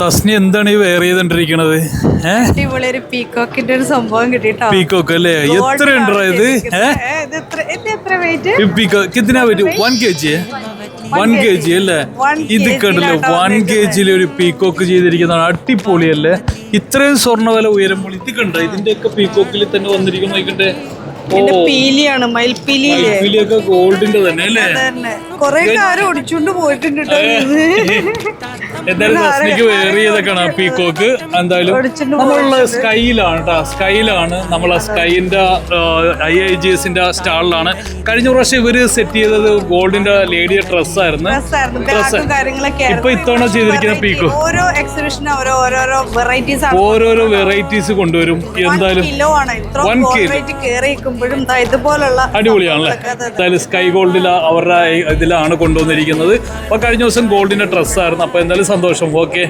തസ്നി എന്താണ് ഈ വെയർ ചെയ്തോണ്ടിരിക്കണത്? ഒരു പീക്കോക്കിന്റെ ഒരു സംഭവം കിട്ടിട്ടോ. പീക്കോക്ക് അല്ലേ? എത്ര ഉണ്ടോ ഇത്? പീക്കോക്ക് ഇതിനാ പറ്റും one K G one K G അല്ലേ? ഇത് kg കണ്ടില്ലേ? വൺ കെ ജിയിൽ ഒരു പീക്കോക്ക് ചെയ്തിരിക്കുന്നതാണ്. അടിപൊളിയല്ലേ? ഇത്രയും സ്വർണ വില ഉയരുമ്പോൾ ഇത് കണ്ടോ? ഇതിന്റെ ഒക്കെ പീക്കോക്കിൽ തന്നെ വന്നിരിക്കുന്ന ഇതിന്റെ പീലിയാണ് മയിൽപീലിയില്ലേ? മയിൽപ്പീലിയൊക്കെ ഗോൾഡിന്റെ തന്നെ അല്ലേ? അതന്നെ. കൊറേ കാരം ഒടിച്ചുകൊണ്ട് പോയിട്ടുണ്ട് കേട്ടോ എന്തായാലും തസ്നിക്ക് വേറിയതൊക്കെയാണ് പീക്കോക്ക് എന്തായാലും നമ്മളുള്ള സ്കൈയിലാണ് കേട്ടോ സ്കൈയിലാണ് നമ്മളെ സ്കൈന്റെ ഐ ഐ ജി എസിന്റെ സ്റ്റാളിലാണ്. കഴിഞ്ഞ പ്രാവശ്യം ഇവർ സെറ്റ് ചെയ്തത് ഗോൾഡിന്റെ ലേഡിയുടെ ഡ്രസ്സായിരുന്നു. ബാഗും ഇപ്പൊ ഇത്തവണ ചെയ്തിരിക്കുന്ന പീക്കോ? ഓരോ എക്സിബിഷനും ഓരോ ഓരോരോ വെറൈറ്റീസ് ഓരോരോ വെറൈറ്റീസ് കൊണ്ടുവരും. എന്തായാലും കിലോ ദാ ഇതുപോലുള്ള അടിപൊളിയാണല്ലേ? സ്കൈ ഗോൾഡിൽ അവരുടെ ഇതിലാണ് കൊണ്ടുവന്നിരിക്കുന്നത്. അപ്പൊ കഴിഞ്ഞ ദിവസം ഗോൾഡിന്റെ ഡ്രസ്സായിരുന്നു അപ്പൊ എന്തായാലും സന്തോഷം. ഓക്കെ